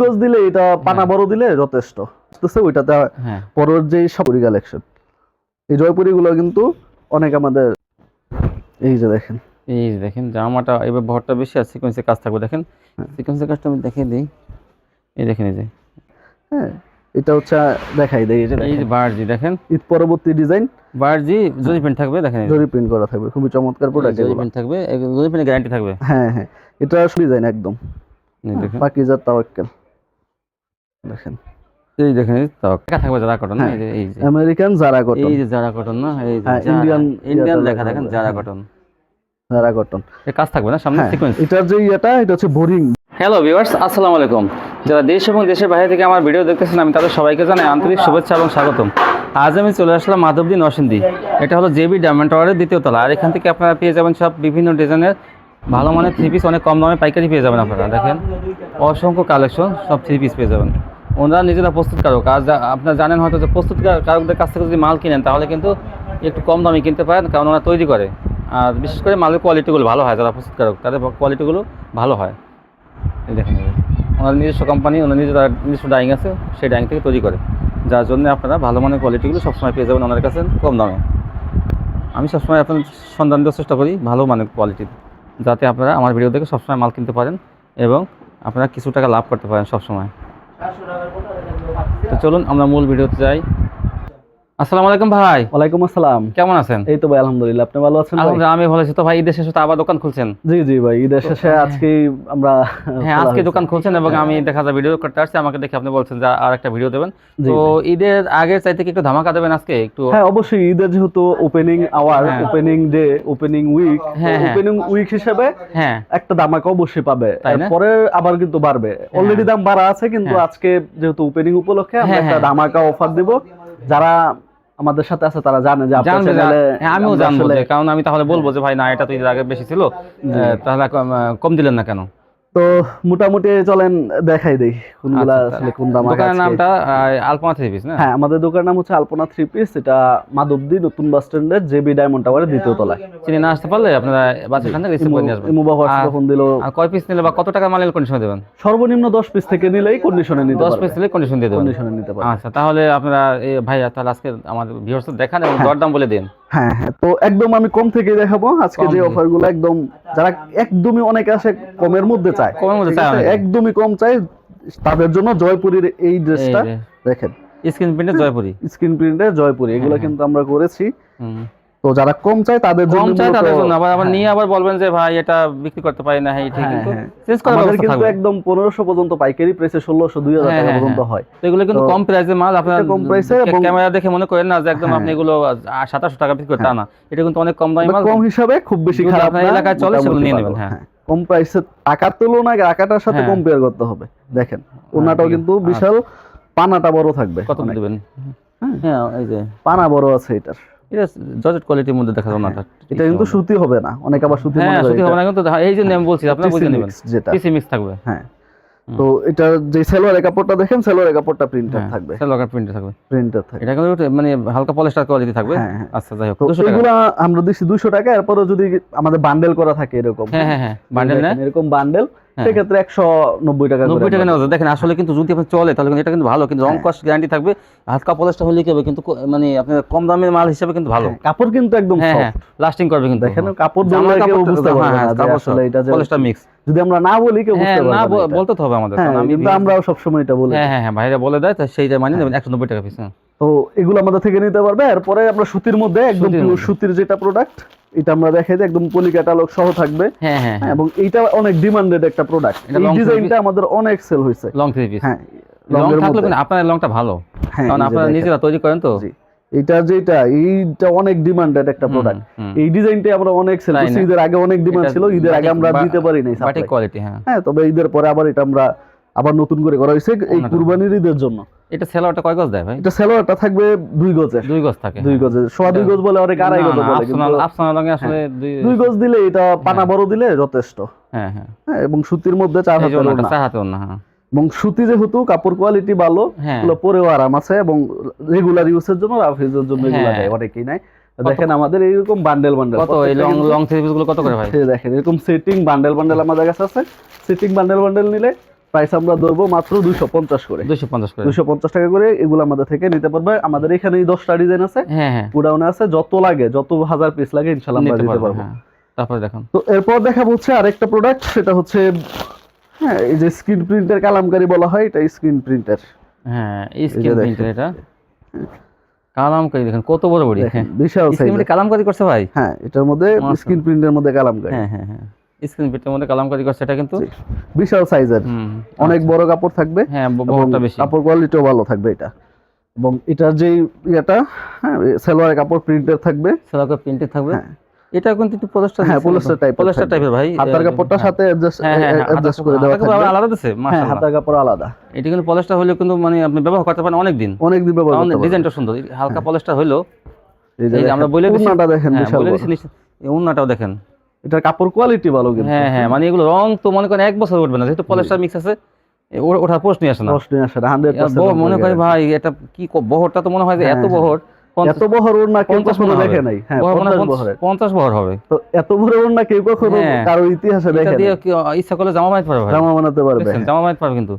গজ দিলে এটা পানা বড় দিলে যথেষ্ট। বুঝতেছে? ওইটাতে হ্যাঁ। পরের যে সপুরি কালেকশন এই জয়পুরি গুলো কিন্তু অনেক আমাদের এই যে দেখেন। এই যে দেখেন জামাটা এবার ভরটা বেশি আর সিকোয়েন্সের কাজ থাকবে। দেখেন হ্যাঁ। সিকোয়েন্সের কাজটা আমি দেখিয়ে দিই। এই দেখেন এই যে। হ্যাঁ এটা হচ্ছে দেখাই দেয় এই যে এই যে বারজি দেখেন। ঈদ পরবর্তী ডিজাইন বারজি জরি প্রিন্ট থাকবে দেখেন জরি প্রিন্ট করা থাকবে খুবই চমৎকার প্রোডাক্ট জরি প্রিন্ট থাকবে জরি প্রিন্টের গ্যারান্টি থাকবে। হ্যাঁ হ্যাঁ এটা ডিজাইন একদম। পাকিজার তাওয়াক্কেল। দেখেন। এই দেখেন এই তো। লেখা থাকবে যারা কটন হ্যাঁ। এই যে এই যে। আমেরিকান জারা কটন এই যে যারা কটন না এই যে হ্যাঁ, Indian ইন্ডিয়ান লেখা দেখেন হ্যাঁ। কটন জারা কটন কাজ থাকবে না সামনে হ্যাঁ সিকোয়েন্স এটার যে ইয়েটা এটা হচ্ছে বোরিং হ্যালো ভিউয়ার্স আসসালামু আলাইকুম। যারা দেশ এবং দেশের বাইরে থেকে আমার ভিডিও দেখতেছেন আমি তাদের সবাইকে জানাই আন্তরিক শুভেচ্ছা এবং স্বাগতম। আজ আমি চলে আসলাম মাধবদী নরসিংদী। এটা হলো জেবি ডায়মন্ড টাওয়ারের দ্বিতীয় তলা। আর এখান থেকে আপনারা পেয়ে যাবেন সব বিভিন্ন ডিজাইনের ভালো মানের থ্রি পিস অনেক কম দামে পাইকারি পেয়ে যাবেন আপনারা, দেখেন। অসংখ্য কালেকশন সব থ্রি পিস পেয়ে যাবেন। ওনারা নিজেরা প্রস্তুতকারক আর আপনারা জানেন হয়তো যে প্রস্তুতকারকদের কাছ থেকে যদি মাল কিনেন, তাহলে কিন্তু একটু কম দামে কিনতে পারেন, কারণ ওরা তৈরি করে। আর বিশেষ করে মালের কোয়ালিটিগুলো ভালো হয়, যারা প্রস্তুতকারক তাদের কোয়ালিটিগুলো ভালো হয়। এই দেখেন ওনার নিজস্ব কোম্পানি ওনার নিজের নিজস্ব ডাইং আছে, সেই ডাইং থেকে তৈরি করে। যার জন্য আপনারা ভালো মানের কোয়ালিটিগুলো সবসময় পেয়ে যাবেন ওনার কাছে কম দামে। আমি সবসময় আপনার সন্ধান দেওয়ার চেষ্টা করি, ভালো মানের কোয়ালিটির যাতে আপনারা আমার ভিডিও দেখে সবসময় মাল কিনতে পারেন এবং আপনারা কিছু টাকা লাভ করতে পারেন সবসময়। তো চলুন আমরা মূল ভিডিওতে যাই। আসসালামু আলাইকুম ভাই। ওয়ালাইকুম আসসালাম। কেমন আছেন? এই তো ভাই আলহামদুলিল্লাহ আপনি ভালো আছেন আলহামদুলিল্লাহ আমি ভালো আছি। তো ভাই ঈদের শেষে তো আবার দোকান খুলছেন? জি জি ভাই ঈদের শেষে আজকেই আমরা হ্যাঁ আজকে দোকান খুলছেন এবং আমি দেখা যায় ভিডিও করতে আসছি আমাকে দেখে আপনি বলছেন যে আর একটা ভিডিও দেবেন। তো ঈদের আগের চাইতে কি একটু ধামাকা দেবেন আজকে? একটু হ্যাঁ অবশ্যই ঈদের যেহেতু ওপেনিং আওয়ার হ্যাঁ। ওপেনিং ডে ওপেনিং উইক হ্যাঁ, হ্যাঁ। ওপেনিং উইক হিসেবে হ্যাঁ। একটা দামাকা অবশ্যই পাবে? পরে আবার কিন্তু বাড়বে। অলরেডি দাম বাড়া আছে কিন্তু হ্যাঁ। আজকে যেহেতু ওপেনিং উপলক্ষে আমরা হ্যাঁ, একটা হ্যাঁ। দামাকা অফার দিব। যারা আমাদের সাথে আছে তারা জানে যে জানবে হ্যাঁ, আমিও জানব কারণ আমি তাহলে বলব যে ভাই না এটা তো এর আগে বেশি ছিল। তাহলে কম দিলেন না কেন? তো মোটামুটি চলেন দেখাই দেই কোনগুলা আচ্ছা, আসলে কোন দাম দোকানের নামটা আলপনা থ্রি পিস না? হ্যাঁ আমাদের দোকানের নাম হচ্ছে আলপনা থ্রি পিস এটা মাধবদী নতুন বাস স্ট্যান্ডের জেবি ডায়মন্ড টাওয়ারের দ্বিতীয় তলায়। চিনি না আসতে পারলে আপনারা বাস এখান থেকে রিসিভ করে নিয়ে আসবেন। ইমো বা হোয়াটসঅ্যাপে ফোন দিলেও আর কয় পিস নিলে বা কত টাকা মালের কন্ডিশন দেবেন? সর্বনিম্ন দশ পিস থেকে নিলেই কন্ডিশনে নিতে দশ পারবে পিস নিলে কন্ডিশন দিয়ে দেবেন। কন্ডিশনে নিতে পারবে আচ্ছা তাহলে আপনারা এই ভাই তাহলে আজকে আমাদের ভিউয়ার্স দেখান এবং হ্যাঁ। দরদাম বলে দিন। হ্যাঁ হ্যাঁ তো একদম আমি কম থেকে দেখাবো। আজকে যে। অফারগুলো একদম যারা একদমই অনেকে আসে কমের মধ্যে চায় কমের মধ্যে চায় একদমই কম চায় তাদের জন্য জয়পুরীর এই ড্রেসটা দেখেন। স্ক্রিন প্রিন্টে জয়পুরি। স্ক্রিন প্রিন্টে জয়পুরি এগুলো হ্যাঁ, কিন্তু আমরা করেছি। তো যারা কম চায় তাদের জন্য কম মূলত- তাদের জন্য। আবার আবার হ্যাঁ, নিয়ে আবার বলবেন যে ভাই এটা বিক্রি করতে পারি না হ্যাঁ ঠিক হ্যাঁ, কিন্তু হ্যাঁ। চেঞ্জ করার আমাদের ব্যবস্থা কিন্তু একদম পনেরোশো পর্যন্ত পাইকারি দুই হাজার হ্যাঁ, টাকা হ্যাঁ, পর্যন্ত হ্যাঁ। হয়। তো এগুলো কিন্তু কম প্রাইসের মাল আপনার এটা কম এ এবং- ক্যামেরা দেখে মনে করেন না যে একদম হ্যাঁ। আপনি এগুলো সাতাশশো টাকা বিক্রি করে তা না এটা কিন্তু অনেক কম দামি মাল। কম হিসাবে খুব বেশি খারাপ আপনার না, এলাকায় চলে, সেগুলো নিয়ে নেবেন, হ্যাঁ। কম প্রাইসে টাকার তুলনায় টাকাটার সাথে হ্যাঁ। কম্পেয়ার করতে হবে দেখেন। ওনাটাও কিন্তু বিশাল পানাটা বড় থাকবে কত। দেবেন? হ্যাঁ। হ্যাঁ এই যে। পানা বড় আছে এটার। এটা জজেট কোয়ালিটির মধ্যে দেখা যাবে না এটা কিন্তু সুতি হবে। না। অনেক আবার সুতি হ্যাঁ মনে সুতি হবে না কিন্তু এই যে আমি বলছি আপনারা বুঝে নেবেন। যেটা। পিসি মিক্স থাকবে। হ্যাঁ। তো এটা যে সেলোয়ারের কাপড়টা দেখেন সেলোয়ারের কাপড়টা প্রিন্টার হ্যাঁ, থাকবে। সেলোয়ার প্রিন্টে থাকবে। প্রিন্টার থাকবে। এটা কিন্তু মানে হালকা পলিস্টার কোয়ালিটি থাকবে। হ্যাঁ, হ্যাঁ। আচ্ছা যাই হোক তো 200 টাকা। আমরা দিচ্ছি দুশো টাকা এরপরে যদি আমাদের বান্ডেল করা থাকে এরকম। হ্যাঁ হ্যাঁ বান্ডেল না এরকম বান্ডেল। সেক্ষেত্রে একশো নব্বই টাকা নব্বই টাকা নেওয়া দেখেন আসলে কিন্তু যদি আপনি চলে তাহলে কিন্তু এটা কিন্তু ভালো কিন্তু রং। কস্ট গ্যারান্টি থাকবে। হালকা পলিশটা হলে কি হবে? কিন্তু মানে আপনার কম দামের মাল হিসেবে কিন্তু ভালো। কাপড় কিন্তু একদম হ্যাঁ লাস্টিং করবে কিন্তু দেখেন কাপড় কেউ কাপড়টা- বুঝতে পারবে কাপড় আসলে এটা পলিশটা মিক্স যদি আমরা না বলি কেউ হ্যাঁ বুঝতে পারবে না বলতে তো হবে আমাদের হ্যাঁ আমি কিন্তু আমরাও সবসময় এটা বলি। হ্যাঁ হ্যাঁ হ্যাঁ বাইরে বলে দেয় সেইটা মানে নেবেন একশো নব্বই টাকা পিস তো এগুলো আমাদের থেকে নিতে পারবে এরপরে আমরা সুতির মধ্যে একদম সুতির সুতির যেটা প্রোডাক্ট এটা আমরা দেখাই দিই একদম পলি ক্যাটালগ সহ থাকবে। হ্যাঁ হ্যাঁ হ্যাঁ, এবং এইটা অনেক ডিমান্ডেড একটা প্রোডাক্ট এই ডিজাইনটা আমাদের অনেক সেল হয়েছে। লং থ্রি পিস হ্যাঁ লং থাকলে আপনার লংটা ভালো। হ্যাঁ, কারণ আপনারা নিজেরা তৈরি করেন তো। জি। এটা যেটা এইটা অনেক ডিমান্ডেড একটা প্রোডাক্ট এই ডিজাইনটা আমরা অনেক সেল করছি ঈদের আগে অনেক ডিমান্ড ছিল ঈদের আগে আমরা দিতে পারি নাই বাটিক কোয়ালিটি হ্যাঁ। হ্যাঁ তবে ঈদের পরে আবার এটা আমরা আবার নতুন করে করা হয়েছে এই কুরবানির ঈদের জন্য। এটা সেলোয়ারটা কয় গজ দেয় ভাই? এটা সেলোয়ারটা থাকবে দুই গজের। দুই গজ থাকে দুই গজের। সোয়া দুই গজ বলে অনেক আড়াই গজ বলে কিন্তু আফসানা লঙে আসলে দুই দুই গজ দিলে এটা পানা বড় দিলে যথেষ্ট। হ্যাঁ হ্যাঁ। হ্যাঁ এবং সুতির মধ্যে চার জন্য ওড়না। চার হাতে ওড়না হ্যাঁ। এবং সুতি যেহেতু কাপড় কোয়ালিটি ভালো হ্যাঁ। এগুলো পরেও আরাম আছে এবং রেগুলার ইউজের জন্য জন্য এগুলো হ্যাঁ। দেয় অনেকেই নাই? দেখেন আমাদের এইরকম বান্ডেল বান্ডেল কত? এই লং লং পিসগুলো কত করে ভাই? দেখেন এরকম সেটিং বান্ডেল বান্ডেল আমাদের কাছে আছে। সেটিং বান্ডেল বান্ডেল নিলে প্রাইস আমরা ধরবো মাত্র দুইশো পঞ্চাশ করে। দুশো পঞ্চাশ করে। দুইশো পঞ্চাশ টাকা করে এগুলো আমাদের থেকে নিতে পারবে। আমাদের এখানেই দশটা ডিজাইন আছে। হ্যাঁ গোডাউনে আছে যত লাগে যত হাজার পিস লাগে ইনশাল্লাহ আমরা নিতে দিতে পারব তারপরে দেখুন। তো এরপর দেখা হচ্ছে আরেকটা প্রোডাক্ট সেটা হচ্ছে হ্যাঁ এই যে স্ক্রিন প্রিন্টের কালামকারি বলা হয় এটা স্ক্রিন প্রিন্টার হ্যাঁ স্ক্রিন প্রিন্টার এটা। কালামকারি দেখেন কত বড় বড়ি হ্যাঁ। বিশাল সাইজ কালামকারি করছে ভাই? হ্যাঁ এটার মধ্যে। স্ক্রিন প্রিন্টের মধ্যে কালামকারি। হ্যাঁ হ্যাঁ হ্যাঁ। স্ক্রিন প্রিন্টের মধ্যে কালামকারি করছে এটা কিন্তু? বিশাল সাইজের অনেক বড় কাপড় থাকবে। হ্যাঁ বেশি। কাপড় কোয়ালিটিও ভালো থাকবে এটা। এবং এটার যে ইয়েটা হ্যাঁ সালোয়ারের কাপড় প্রিন্টের থাকবে। সালাকা প্রিন্টেড থাকবে। হ্যাঁ। এটা কিন্তু একটু পলিস্টার হ্যাঁ, polyester type এর টাইপের ভাই হাতার কাপড়টার হ্যাঁ। সাথে অ্যাডজাস্ট হ্যাঁ হ্যাঁ হ্যাঁ অ্যাডজাস্ট করে দেওয়া থাকবে আলাদা দিছে হ্যাঁ মাশাআল্লাহ। হাতার কাপড় আলাদা। এটা কিন্তু পলিস্টার হলেও কিন্তু মানে আপনি ব্যবহার করতে পারেন অনেক দিন অনেক দিন ব্যবহার করতে পারবেন। ডিজাইনটা সুন্দর হালকা পলিস্টার হলেও এই যে আমরা দেখেন, বলে দিছি- ওড়নাটা দেখেন হ্যাঁ বিশাল বলে দিছি এই উন্নাটাও দেখেন। এটার কাপড় কোয়ালিটি ভালো কিন্তু। হ্যাঁ হ্যাঁ মানে এগুলো রং তো মনে করেন এক বছর উঠবে না যেহেতু পলিস্টার মিক্স আছে ওঠার প্রশ্নই আসে না। প্রশ্নই আসে না হান্ড্রেড এবার বহর মনে করি ভাই এটা কি বহরটা তো মনে হয় যে হ্যাঁ, এত হ্যাঁ। বহর। এত বহর ওড়না কেউ কখনো দেখে নাই। হ্যাঁ মনে হয় বহরের। বহর হবে। তো এত বড় ওড়না কেউ কখনো হ্যাঁ। কারও ইতিহাসে দেখে নাই। ইচ্ছা করলে জামা বানাতে পারবে জামা বানাতে পারবে জামা বানাতে পারবে কিন্তু।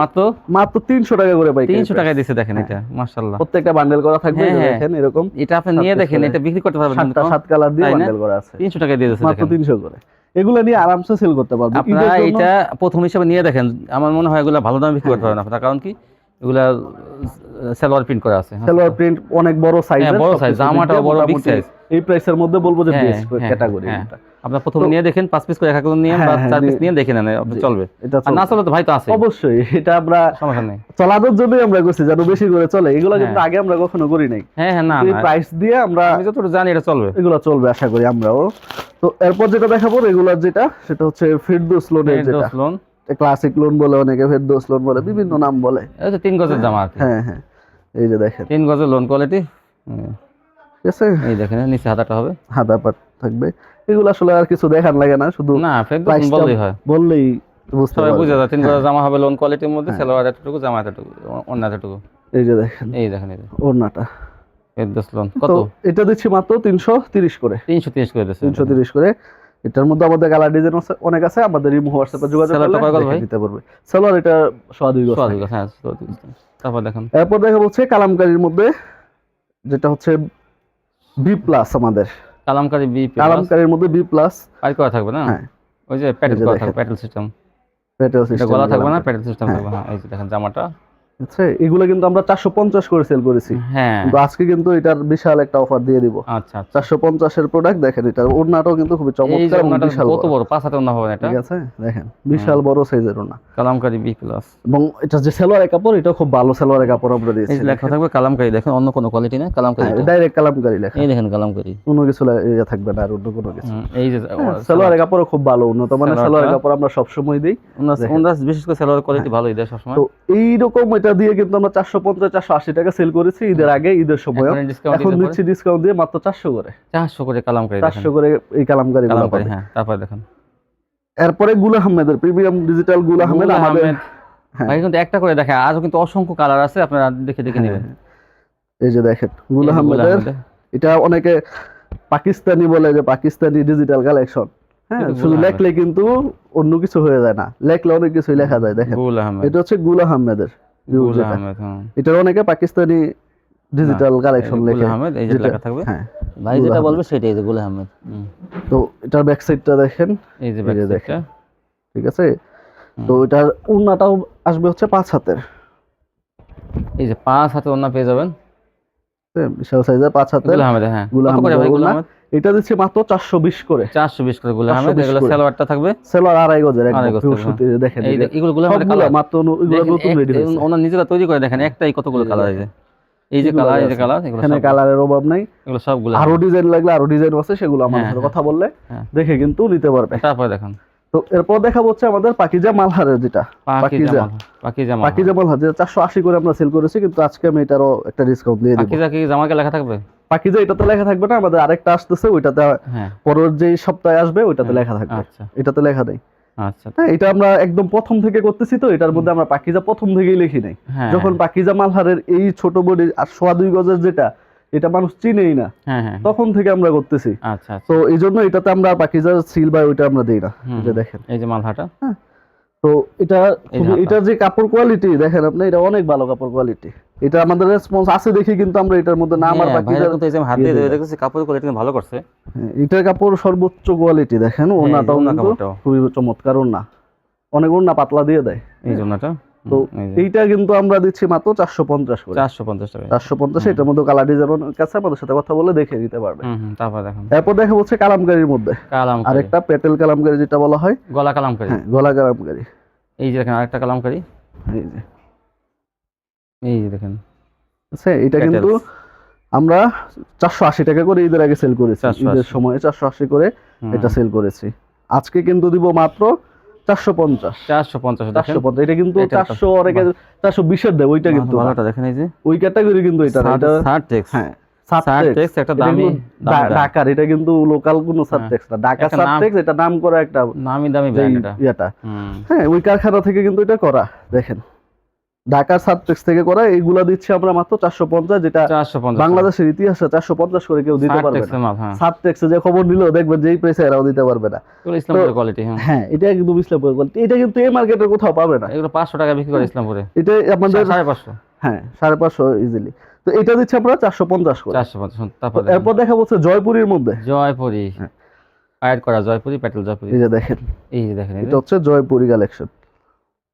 মাত্র? মাত্র তিনশো টাকা করে পাই টাকায় দিচ্ছে দেখেন এটা প্রত্যেকটা বান্ডেল করা থাকবে হ্যাঁ, হ্যাঁ। দেখেন এরকম এটা আপনি নিয়ে দেখেন এটা বিক্রি করতে পারবেন সাতটা সাত কালার দিয়ে বান্ডেল করা আছে। তিনশো টাকায় দিয়ে মাত্র দেখেন। তিনশো করে। এগুলো নিয়ে আরামসে সেল করতে পারবে। আপনারা এটা প্রথম হিসেবে নিয়ে দেখেন। আমার মনে হয় এগুলো ভালো দামে বিক্রি করতে পারবেন আপনারা। কারণ কি? এগুলা সালোয়ার প্রিন্ট করা আছে। সালোয়ার প্রিন্ট অনেক বড় সাইজ হ্যাঁ, বড় size, জামাটাও বড়, big size। এই প্রাইসের মধ্যে বলব যে হ্যাঁ, বেস্ট হ্যাঁ, ক্যাটাগরি হ্যাঁ। আপনার প্রথমে নিয়ে দেখেন পাঁচ পিস করে এক নিয়ে হ্যাঁ, বা হ্যাঁ, চার পিস নিয়ে- দেখে নেন চলবে। আর না চলে তো ভাই তো আছে অবশ্যই এটা আমরা সমস্যা নেই। জন্যই আমরা করছি যেন বেশি করে চলে। এগুলো কিন্তু আগে আমরা কখনো করি নাই। হ্যাঁ হ্যাঁ না এই প্রাইস দিয়ে আমরা আমি যতটুকু জানি এটা চলবে। এগুলো চলবে আশা করি আমরাও। তো এরপর যেটা দেখাবো রেগুলার যেটা সেটা হচ্ছে ফিরদৌস লোনের যেটা। লোন ক্লাসিক লোন বলে অনেকে ফেরদৌস লোন বলে বিভিন্ন নাম বলে। এটা তিন গজের জামা আর হ্যাঁ হ্যাঁ। এই যে দেখেন। তিন গজের লোন কোয়ালিটি ঠিক আছে? এই দেখেন নিচে হাতাটা হবে। হাতা পাট থাকবে। এগুলো আসলে আর কিছু দেখার লাগে না শুধু না বললেই হয়। বললেই বুঝতে পারবে বুঝে যায় তিন গজের জামা হবে লোন কোয়ালিটির মধ্যে হ্যাঁ। সালোয়ার এতটুকু জামা এতটুকু অন্য এতটুকু। এই যে দেখেন। এই দেখেন এই ওড়নাটা। ফেরদোস লোন কত? এটা দিচ্ছি মাত্র তিনশো তিরিশ করে। তিনশো তিরিশ করে দিচ্ছে। তিনশো তিরিশ করে। এটার মধ্যে আমাদের কালার ডিজাইন অনেক আছে আমাদের ইমো হোয়াটসঅ্যাপে যোগাযোগ করলে? নিতে পারবে। সালোয়ার এটা সোয়া দুই গজ হ্যাঁ তারপর দেখেন। এরপর দেখা হচ্ছে কালামকারীর মধ্যে যেটা হচ্ছে বি প্লাস আমাদের। কালামকারি বি কালামকারীর মধ্যে বি প্লাস পাই করা থাকবে না? হ্যাঁ। ওই যে এই যে করা। থাকবে প্যাডেল সিস্টেম এটা সিস্টেম গলা থাকবে না প্যাডেল সিস্টেম থাকবে হ্যাঁ এই যে দেখেন জামাটা। আচ্ছা এগুলো কিন্তু আমরা চারশো পঞ্চাশ করে সেল করেছি। হ্যাঁ। কিন্তু আজকে কিন্তু এটার বিশাল একটা অফার দিয়ে দিব। আচ্ছা আচ্ছা। প্রোডাক্ট দেখেন এটা ওড়নাটাও কিন্তু চমৎকার বিশাল কত বড়। পাঁচ হাতে হবে এটা? ঠিক আছে দেখেন বিশাল বড় সাইজের ওড়না। কালামকারি বি প্লাস এবং এটা যে সালোয়ারের কাপড় এটা খুব ভালো সালোয়ারের কাপড় আমরা দিয়েছি। লেখা থাকবে কালামকারি দেখেন অন্য কোনো কোয়ালিটি না কালামকারি। ডাইরেক্ট কালামকারি লেখা। এই দেখেন কালামকারি। কোনো কিছু ইয়ে থাকবে না আর অন্য কোনো কিছু। এই যে সালোয়ারের কাপড়ও খুব ভালো উন্নত মানের সালোয়ারের কাপড় আমরা সবসময় দিই। দেখেন। বিশেষ করে সালোয়ার কোয়ালিটি ভালোই দেয় সবসময়। তো এইরকম এটা দিয়ে কিন্তু আমরা চারশো পঞ্চাশ চারশো আশি টাকা সেল করেছি ঈদের আগে ঈদের সময়। এখন দিচ্ছি ডিসকাউন্ট দিয়ে মাত্র চারশো করে। চারশো করে কালামকারি দেখেন। চারশো করে এই কালামকারি হ্যাঁ তারপর দেখেন। এরপরে গুল আহমেদের প্রিমিয়াম ডিজিটাল গুল আহমেদ আমাদের হ্যাঁ। ভাই কিন্তু একটা করে আরও কিন্তু অসংখ্য কালার আছে আপনারা দেখে দেখে নেবেন। হ্যাঁ, এই যে দেখেন গুল আহমেদের। এটা অনেকে পাকিস্তানি বলে যে পাকিস্তানি ডিজিটাল কালেকশন হ্যাঁ শুধু। লেখলে কিন্তু অন্য কিছু হয়ে যায় না। লেখলে অনেক কিছুই লেখা যায় দেখেন। এটা হচ্ছে গুল আহমেদের। হ্যাঁ। এটার অনেকে পাকিস্তানি ডিজিটাল কালেকশন লেখে। আহমেদ এই যে যেটা- লেখা থাকবে? হ্যাঁ ভাই যেটা বলবে সেটাই যে গুল আহমেদ হুম। তো এটার ব্যাক সাইডটা দেখেন। এই যে ব্যাক সাইডটা। ঠিক আছে? তো এটার উন্নাটাও আসবে হচ্ছে পাঁচ হাতের। এই যে পাঁচ হাতে ওন্না পেয়ে যাবেন। বিশাল সাইজের পাঁচ হাতের গুল আহমেদ হ্যাঁ। গুল? আহমেদ এটা দিচ্ছে মাত্র চারশো বিশ করে। চারশো বিশ করে গুল আহমেদ 420 এগুলো। সালোয়ারটা থাকবে? সেলোয়ার আড়াই গজের দেখেন এগুলো গুল মাত্র এগুলো নতুন রেডি ওনার নিজেরা তৈরি করে দেখেন একটাই কতগুলো কালার যে এই যে। কালার এই যে আছে। কালার এখানে কালারের অভাব নাই। এগুলো সবগুলো আরও ডিজাইন লাগলে আরও ডিজাইন আছে সেগুলো আমাদের হ্যাঁ, সাথে হ্যাঁ। কথা বললে হ্যাঁ। দেখে কিন্তু নিতে পারবে। তারপরে দেখেন। তো এরপর দেখা হচ্ছে আমাদের পাকিজা মালহারের যেটা। পাকিজা। জামা পাকিজা মালহার। যেটা চারশো আশি করে আমরা সেল করেছি কিন্তু আজকে আমি এটারও একটা ডিসকাউন্ট দিয়ে দিব। পাখি কি জামাকে লেখা থাকবে? পাকিজা এটাতে লেখা থাকবে না আমাদের আরেকটা আসতেছে ওইটাতে হ্যাঁ। পরের যে সপ্তাহে আসবে ওইটাতে হ্যাঁ, লেখা থাকবে। আচ্ছা। এটাতে লেখা নেই। আচ্ছা। হ্যাঁ এটা আমরা একদম প্রথম থেকে করতেছি তো এটার মধ্যে আমরা পাকিজা প্রথম থেকেই লিখি নাই। হ্যাঁ যখন পাকিজা মালহারের এই ছোট বডি আর সোয়া দুই গজের যেটা এটা মানুষ চিনেই না। হ্যাঁ হ্যাঁ তখন থেকে আমরা করতেছি। আচ্ছা আচ্ছা। তো এই জন্য এটাতে আমরা পাকিজার সিল বা ওইটা আমরা দিই না। যে দেখেন। এই যে মালহাটা। তো এটা। এটার যে কাপড় কোয়ালিটি দেখেন আপনি এটা অনেক ভালো কাপড় কোয়ালিটি এটা আমাদের রেসপন্স আছে দেখি কিন্তু আমরা এটার মধ্যে না আমার হ্যাঁ, বাকি হাত দিয়ে। দেখতেছি কাপড় কোয়ালিটি ভালো করছে। এটা এটার কাপড় সর্বোচ্চ কোয়ালিটি দেখেন ওনাটাও ওনা কিন্তু খুবই চমৎকার ওনা অনেক ওনা পাতলা দিয়ে দেয়। এই জন্যটা তো এইটা কিন্তু আমরা দিচ্ছি মাত্র চারশো পঞ্চাশ করে। চারশো পঞ্চাশ টাকা। চারশো পঞ্চাশ এটার মধ্যে কালার কাছে আমাদের সাথে কথা বলে দেখে নিতে পারবে। তারপর দেখুন। এরপর দেখা হচ্ছে কালামকারির মধ্যে। কালাম আরেকটা পেটেল কালামকারি যেটা বলা হয়। গলা কালামকারি। হ্যাঁ গলা কালামকারি। এই যে দেখেন আরেকটা কালামকারি। এই যে। এই যে দেখেন। আচ্ছা এটা কিন্তু আমরা চারশো আশি টাকা করে ঈদের আগে সেল করেছি। ঈদের সময় চারশো আশি করে এটা সেল করেছি। আজকে কিন্তু দিব মাত্র চারশো পঞ্চাশ। চারশো পঞ্চাশ চারশো পঞ্চাশ এটা কিন্তু চারশো অনেকে চারশো বিশের দেয় ওইটা কিন্তু। ভালোটা দেখেন এই যে। ওই ক্যাটাগরি কিন্তু এটা সার্টেক্স হ্যাঁ সার্টেক্স একটা দামি ঢাকার এটা কিন্তু লোকাল কোনো সাবটেক্স না। ঢাকা এটা নাম করা একটা নামি দামি ব্র্যান্ড এটা। হ্যাঁ ওই কারখানা থেকে কিন্তু এটা করা দেখেন। ঢাকার সাবটেক্স থেকে করা এইগুলা দিচ্ছি আমরা মাত্র চারশো পঞ্চাশ যেটা বাংলাদেশের ইতিহাসে চারশো পঞ্চাশ করে কেউ দিতে পারবে না। হ্যাঁ। সাবটেক্সে যে খবর দিল দেখবেন যেই প্রেসে এরাও দিতে পারবে না। কোয়ালিটি হ্যাঁ। হ্যাঁ এটা একদম ইসলামপুর কোয়ালিটি এটা কিন্তু এই মার্কেটে কোথাও পাবে না। এগুলো পাঁচশো টাকা বিক্রি করে ইসলামপুরে। এটা আমাদের সাড়ে পাঁচশো। হ্যাঁ সাড়ে পাঁচশো ইজিলি তো এটা দিচ্ছি আমরা চারশো পঞ্চাশ করে। চারশো পঞ্চাশ তারপর এরপর দেখা হচ্ছে জয়পুরীর মধ্যে। জয়পুরি। হ্যাঁ। করা জয়পুরি প্যাটেল জয়পুরি। এই যে দেখেন। এই যে দেখেন এটা হচ্ছে জয়পুরি কালেকশন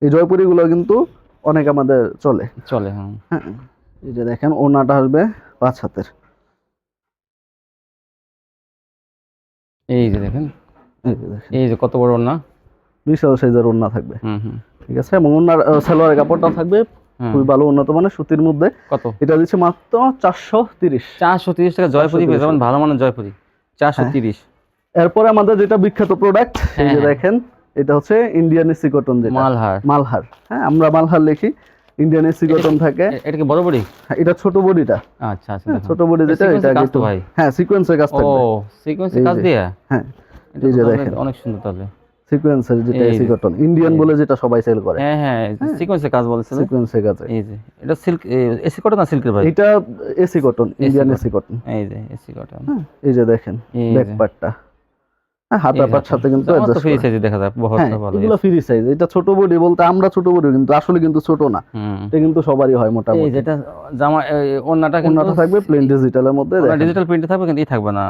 এই জয়পুরি গুলো কিন্তু অনেক আমাদের চলে। চলে হ্যাঁ। হ্যাঁ এই যে দেখেন ওনাটা আসবে পাঁচ হাতের। এই যে দেখেন। এই যে কত বড় না বিশাল সাইজের ওড়না থাকবে। ঠিক আছে এবং ওনার সালোয়ারের কাপড়টা থাকবে। খুবই ভালো উন্নত মানের সুতির মধ্যে। কত? এটা দিচ্ছে মাত্র চারশো তিরিশ। চারশো তিরিশ টাকা জয়পুরি পেয়ে যাবেন ভালো মানের জয়পুরি। চারশো হ্যাঁ। তিরিশ এরপরে আমাদের যেটা বিখ্যাত প্রোডাক্ট এই হ্যাঁ, যে হ্যাঁ। দেখেন এটা হচ্ছে ইন্ডিয়ান এসি কটন যেটা। মালহার। মালহার। হ্যাঁ আমরা মালহার লিখি। ইন্ডিয়ান এসি কটন থাকে। এটা কি বড় বড়ি? হ্যাঁ, এটা ছোট বডিটা। আচ্ছা আচ্ছা হ্যাঁ, ছোট বডি যেটা এটা কাজ কিন্তু তো ভাই। হ্যাঁ সিকোয়েন্সের কাজ ও থাকবে সিকোয়েন্সে এই কাজ। দিয়ে? হ্যাঁ। এই যে দেখেন। অনেক সুন্দর তাহলে। সিকোয়েন্সের যেটা এসি কটন ইন্ডিয়ান বলে যেটা সবাই সেল করে। হ্যাঁ হ্যাঁ সিকোয়েন্সে কাজ বলছে সিকোয়েন্সের কাজ। এই যে এটা সিল্ক এসি কটন না সিল্কের ভাই? এটা AC cotton Indian AC cotton এই যে এসি কটন এই যে দেখেন ব্যাক পার্টটা হাতা পাট সাথে কিন্তু জামা তো adjust ফ্রি সাইজে দেখা যায় বহুত হ্যাঁ ভালো। এগুলো ফ্রি সাইজ এটা ছোট বডি বলতে আমরা ছোট বডি কিন্তু আসলে কিন্তু ছোট না। এটা কিন্তু সবারই হয় এই মোটামুটি যেটা জামা ওন্নাটা কিন্তু থাকবে প্লেন ডিজিটালের মধ্যে ডিজিটাল প্রিন্টে থাকবে কিন্তু থাকবে না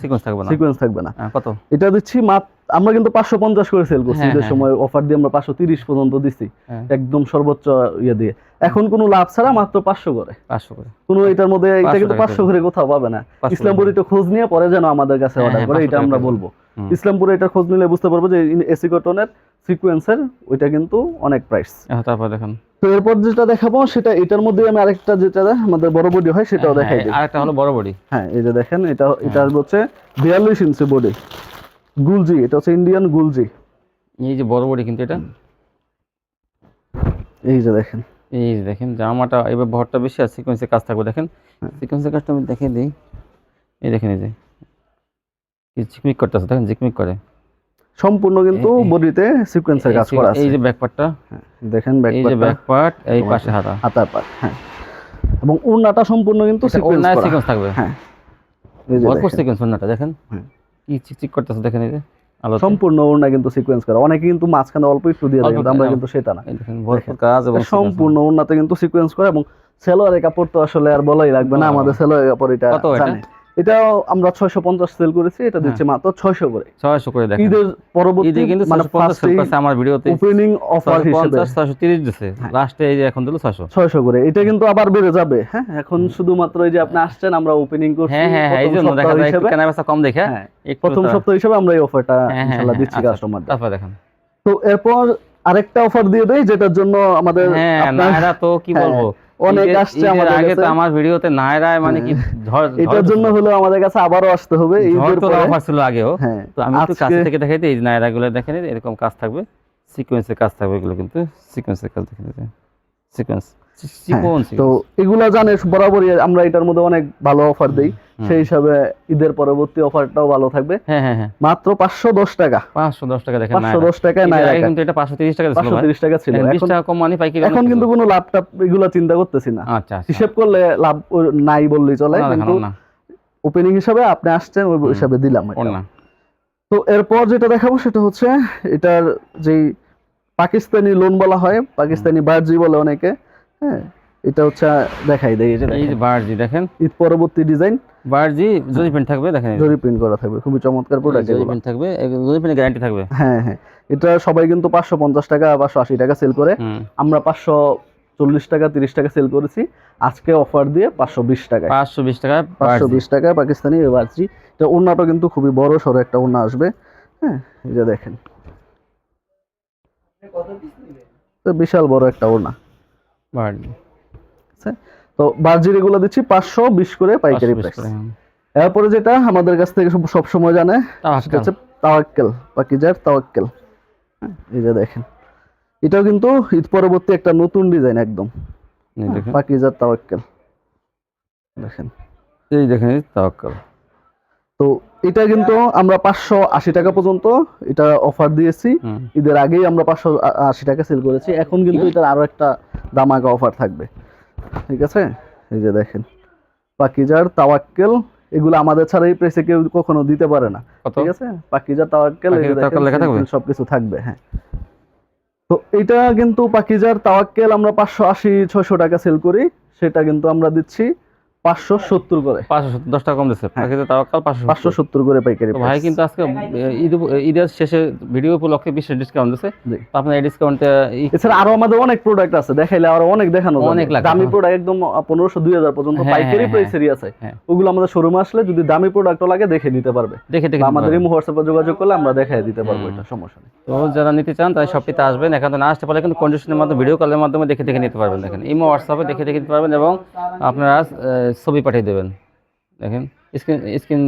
সিকোয়েন্স থাকবে না। সিকোয়েন্স থাকবে না। হ্যাঁ, কত? এটা দিচ্ছি মাত্র আমরা কিন্তু পাঁচশো পঞ্চাশ করে সেল করছি হ্যাঁ, ঈদের হ্যাঁ। সময় অফার দিয়ে আমরা পাঁচশো তিরিশ পর্যন্ত দিচ্ছি হ্যাঁ। একদম সর্বোচ্চ ইয়ে দিয়ে। এখন কোনো লাভ ছাড়া মাত্র পাঁচশো করে। পাঁচশো করে। কোনো এটার মধ্যে এটা কিন্তু পাঁচশো করে। কোথাও পাবে না। 500 ইসলামপুর একটু খোঁজ নিয়ে পরে যেন আমাদের কাছে হ্যাঁ, অর্ডার হ্যাঁ, করে এটা আমরা বলব। ইসলামপুরে এটা খোঁজ নিলে বুঝতে পারব যে এসি কটনের সিকোয়েন্সের ওইটা কিন্তু অনেক প্রাইস তারপর দেখেন। তো এরপর যেটা দেখাবো সেটা এটার মধ্যে আমি আরেকটা যেটা আমাদের বড় বডি হয় সেটাও দেখাই দিই। আর হলো বড় বডি হ্যাঁ এই যে দেখেন এটা এটা হচ্ছে বিয়াল্লিশ ইঞ্চি বডি গুলজি এটা হচ্ছে ইন্ডিয়ান গুলজি। এই যে বড় বডি কিন্তু এটা। এই যে দেখেন। এই যে দেখেন জামাটা এবার ভরটা বেশি আর সিকোয়েন্সের কাজ থাকবে দেখেন। হ্যাঁ। সিকোয়েন্সের কাজটা আমি দেখে দিই। এই দেখেন এই যে। ঝিকমিক করতেছে দেখেন ঝিকমিক করে। সম্পূর্ণ কিন্তু বডিতে সিকোয়েন্সের কাজ করা আছে। এই যে ব্যাক পার্টটা দেখেন ব্যাক এই যে ব্যাক পার্ট এই পাশে হাতা। হাতার পাট হ্যাঁ। এবং ওড়নাটা সম্পূর্ণ কিন্তু সিকোয়েন্স থাকবে। হ্যাঁ। এই যে সিকোয়েন্স ওনাটা দেখেন। হুম। কি চিকচিক করতেছে দেখেন এই যে সম্পূর্ণ ওড়না কিন্তু সিকোয়েন্স করা। অনেকে কিন্তু মাঝখানে অল্প একটু দিয়ে দেয় কিন্তু আমরা কিন্তু সেটা না। কাজ এবং সম্পূর্ণ ওড়নাতে কিন্তু সিকোয়েন্স করা এবং সেলোয়ারের কাপড় তো আসলে আর বলাই লাগবে না আমাদের সেলোয়ারের কাপড় এটা? জানে এটাও আমরা ছয়শো পঞ্চাশ সেল করেছি এটা দিচ্ছে মাত্র ছয়শো করে। ছয়শো করে দেখেন। ঈদের পরবর্তী ঈদে কিন্তু মানে সেল করছে আমার ভিডিওতে। ওপেনিং অফার হিসেবে। লাস্টে এই যে এখন দিল করে। এটা কিন্তু আবার বেড়ে যাবে হ্যাঁ? এখন শুধুমাত্র এই যে আপনি আসছেন আমরা ওপেনিং করছি হ্যাঁ হ্যাঁ হ্যাঁ এই জন্য দেখা যায় একটু হিসেবে। কেনা বেচা কম দেখে। হ্যাঁ প্রথম সপ্তাহ হিসেবে আমরা এই অফারটা হ্যাঁ, হ্যাঁ, ইনশাআল্লাহ হ্যাঁ, দিচ্ছি আচ্ছা, কাস্টমারদের তারপর দেখেন। তো এরপর আরেকটা অফার দিয়ে দেই যেটার জন্য আমাদের হ্যাঁ তো কি হ্যাঁ, বলব? অনেক আসছে আমাদের আগে তো। হ্যাঁ। আমার ভিডিওতে নায়রায় মানে কি এটার জন্য হলো আমাদের কাছে আবারও আসতে হবে ঈদের পরে অফার ছিল আগেও হ্যাঁ তো আমি একটু কাছ থেকে দেখাই দিই এই নায়রা গুলো দেখেন এরকম কাজ থাকবে সিকোয়েন্সের কাজ থাকবে এগুলো কিন্তু সিকোয়েন্সের কাজ সিকোয়েন্স হ্যাঁ, তো এগুলা জানে বরাবরই আমরা এটার মধ্যে অনেক ভালো অফার দেই সেই হিসাবে ঈদের পরবর্তী অফারটাও ভালো থাকবে। হ্যাঁ হ্যাঁ হ্যাঁ। মাত্র পাঁচশো দশ টাকা। পাঁচশো দশ টাকা দেখেন পাঁচশো দশ টাকায় নাই কিন্তু এটা পাঁচশো তিরিশ টাকা পাঁচশো তিরিশ টাকা ছিল। বিশ টাকা কম মানে পাইকারি এখন কিন্তু কোনো লাভ টাভ এগুলা চিন্তা করতেছি না। আচ্ছা আচ্ছা। হিসেব করলে লাভ নাই বললেই চলে কিন্তু ওপেনিং হিসাবে আপনি আসছেন ওই হিসাবে দিলাম। তো এরপর যেটা দেখাবো সেটা হচ্ছে এটার যেই পাকিস্তানি লোন বলা হয় পাকিস্তানি বার্জি বলে অনেকে হ্যাঁ এটা হচ্ছে দেখাই দেয় এই যে এই। যে বারজি দেখেন। ঈদ পরবর্তী ডিজাইন। বারজি জরি প্রিন্ট থাকবে দেখেন। জরি প্রিন্ট করা থাকবে খুবই চমৎকার প্রোডাক্ট জরি প্রিন্ট থাকবে জরি প্রিন্টের গ্যারান্টি থাকবে। হ্যাঁ হ্যাঁ। এটা সবাই কিন্তু পাঁচশো পঞ্চাশ টাকা পাঁচশো আশি টাকা সেল করে। আমরা পাঁচশো চল্লিশ টাকা তিরিশ টাকা সেল করেছি। আজকে অফার দিয়ে পাঁচশো বিশ টাকায়। পাঁচশো বিশ টাকা পাঁচশো বিশ টাকায় পাকিস্তানি বার্জি। এটা ওড়নাটা কিন্তু খুবই বড় সড়ো একটা ওড়না আসবে। হ্যাঁ এই যে দেখেন। তো বিশাল বড় একটা ওড়না। বারজি। তো বার্জির এগুলো দিচ্ছি পাঁচশো বিশ করে পাইকারি প্রাইস হ্যাঁ। এরপরে যেটা আমাদের কাছ থেকে সব- সময় জানে সেটা হচ্ছে তাওয়াক্কেল পাকিজার তাওয়াক্কেল। হ্যাঁ, এই যে দেখেন। এটাও কিন্তু ঈদ পরবর্তী একটা নতুন ডিজাইন একদম। পাকিজার তাওয়াক্কেল। দেখেন। এই দেখেন তাওয়াক্কাল। তো এটা কিন্তু আমরা পাঁচশো আশি টাকা পর্যন্ত এটা অফার দিয়েছি। ঈদের আগেই আমরা পাঁচশো আশি টাকা সেল করেছি। এখন কিন্তু এটার আরও একটা দামাকা অফার থাকবে। ঠিক আছে? এই যে দেখেন। পাকিজার তাওয়াক্কেল এগুলো আমাদের ছাড়া এই প্রেসে কেউ কখনো দিতে পারে না। ঠিক আছে? পাকিজার তাওয়াক্কেল? সবকিছু থাকবে হ্যাঁ। তো এটা কিন্তু পাকিজার তাওয়াক্কেল আমরা পাঁচশো আশি ছয়শো টাকা সেল করি। সেটা কিন্তু আমরা দিচ্ছি পাঁচশো সত্তর করে। পাঁচশো দশ টাকা কম দিচ্ছে। পাখিতে তাওয়াক্কাল পাঁচশো পাঁচশো সত্তর করে পাইকারি ভাই কিন্তু আজকে ঈদ ঈদের শেষে ভিডিও উপলক্ষে বিশেষ ডিসকাউন্ট দিচ্ছে আপনার এই ডিসকাউন্টে এছাড়া আরও আমাদের অনেক প্রোডাক্ট আছে। দেখাইলে আরও অনেক দেখানো। অনেক দামি হ্যাঁ। প্রোডাক্ট একদম পনেরোশো দুই হাজার পর্যন্ত হ্যাঁ, পাইকারি হ্যাঁ, প্রাইসেরই আছে। হ্যাঁ। ওগুলো আমাদের শোরুমে আসলে যদি দামি প্রোডাক্টও লাগে দেখে নিতে পারবে। দেখে দেখে আমাদের। এই হোয়াটসঅ্যাপে যোগাযোগ করলে আমরা দেখাই দিতে পারব এটা সমস্যা নেই। তো যারা নিতে চান তাই শপটিতে আসবেন। এখানে না আসতে পারলে কিন্তু কন্ডিশনের মাধ্যমে ভিডিও কলের মাধ্যমে দেখে দেখে নিতে পারবেন। দেখেন ইমো হোয়াটসঅ্যাপে দেখে দেখে নিতে পারবেন এবং আপনারা ছবি পাঠিয়ে দেবেন। দেখেন স্ক্রিন স্ক্রিন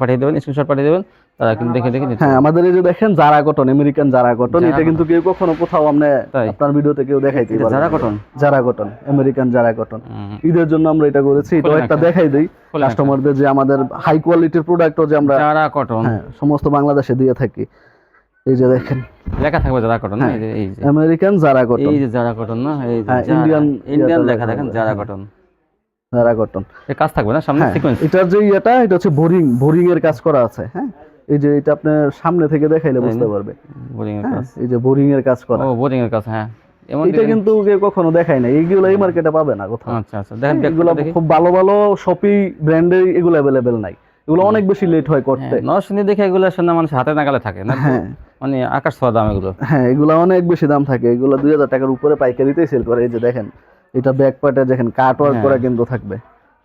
পাঠিয়ে দেবেন স্ক্রিনশট পাঠিয়ে দেবেন তারা কিন্তু দেখে দেখে হ্যাঁ আমাদের এই যে দেখেন Zara cotton American Zara cotton এটা কিন্তু কেউ কখনো কোথাও আপনি আপনার ভিডিওতে কেউ দেখাইতে এটা পারবে Zara cotton Zara cotton American Zara cotton ঈদের জন্য আমরা এটা করেছি খোলেন একটা। দেখাই দেই। কাস্টমারদের যে আমাদের হাই কোয়ালিটির প্রোডাক্টও যে আমরা জারা কটন হ্যাঁ সমস্ত বাংলাদেশে দিয়ে থাকি। এই যে দেখেন। লেখা থাকবে জারা কটন হ্যাঁ। এই যে আমেরিকান জারা কটন এই যে জারা কটন না এই যে Indian ইন্ডিয়ান লেখা দেখেন জারা। কটন কটন কাজ থাকবে না? সামনে হ্যাঁ, সিকোয়েন্স এটার যে ইয়েটা এটা হচ্ছে বোরিং বোরিং এর কাজ করা আছে হ্যাঁ? এই যে এটা আপনার সামনে থেকে দেখাইলে বুঝতে পারবে। বোরিং এর হ্যাঁ কাজ? এই যে বোরিং এর কাজ করা। ও বোরিং এর কাজ হ্যাঁ। এটা কিন্তু কখনো দেখায় না এইগুলো এই মার্কেটে পাবে না কোথাও। আচ্ছা আচ্ছা দেখেন এগুলো খুব ভালো ভালো শপি ব্র্যান্ডের এগুলো অ্যাভেলেবেল নাই। এগুলো অনেক বেশি লেট হয় করতে। নরসিংদী দেখে এগুলো শুনে মানুষ হাতে নাগালে থাকে না? হ্যাঁ। মানে আকাশ ছোঁয়া দাম এগুলো। হ্যাঁ এগুলো অনেক বেশি দাম থাকে। এগুলো দুই হাজার টাকার উপরে পাইকারিতেই সেল করে। এই যে দেখেন এটা ব্যাক পার্টে দেখেন কাট ওয়ার্ক হ্যাঁ। করা কিন্তু থাকবে।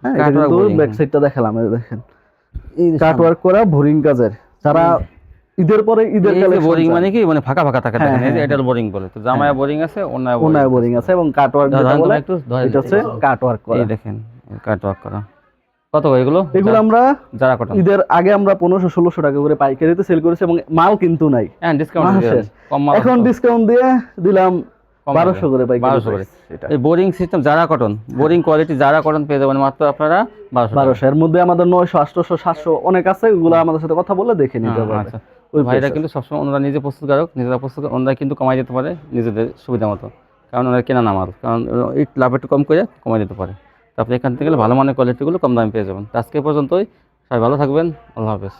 হ্যাঁ এটা কিন্তু ব্যাক হ্যাঁ। সাইডটা দেখালাম এই দেখেন। এই কাট ওয়ার্ক করা বোরিং কাজের। যারা ঈদের পরে ঈদের কালেকশন বোরিং মানে কি? মানে ফাঁকা ফাঁকা থাকে হ্যাঁ, দেখেন এই যে হ্যাঁ, এটার বোরিং বলে। তো জামায় বোরিং আছে অন্যায় ওনায় বোরিং আছে এবং কাট ওয়ার্ক যেটা বলে এটা হচ্ছে কাট ওয়ার্ক করা। এই দেখেন কাট ওয়ার্ক করা। কত এগুলো? এগুলো আমরা যারা কটন। ঈদের আগে আমরা পনেরোশো ষোলোশো টাকা করে পাইকারিতে সেল করেছি এবং মাল কিন্তু নাই। হ্যাঁ ডিসকাউন্ট মাল কম মাল এখন ডিসকাউন্ট দিয়ে দিলাম বারোশো করে পাইকারি 1200 করে। বোরিং সিস্টেম যারা কটন বোরিং কোয়ালিটি যারা কটন পেয়ে যাবেন মাত্র আপনারা বারোশো বারোশো। এর মধ্যে আমাদের নয়শো আটশোশো সাতশো অনেক আছে ওগুলো আমাদের সাথে কথা বলে দেখে নিতে পারবে। আচ্ছা। ওই ভাইরা কিন্তু সবসময় ওনারা নিজে প্রস্তুতকারক নিজেরা প্রস্তুত ওনারা কিন্তু কমাই দিতে পারে নিজেদের সুবিধা মতো। কারণ ওনারা কেনা নামাল কারণ এই লাভ একটু কম করে কমাই দিতে পারে। তো আপনি এখান থেকে গেলে ভালো মানের কোয়ালিটিগুলো কম দামে পেয়ে যাবেন। আজকে পর্যন্তই সবাই ভালো থাকবেন আল্লাহ হাফেজ।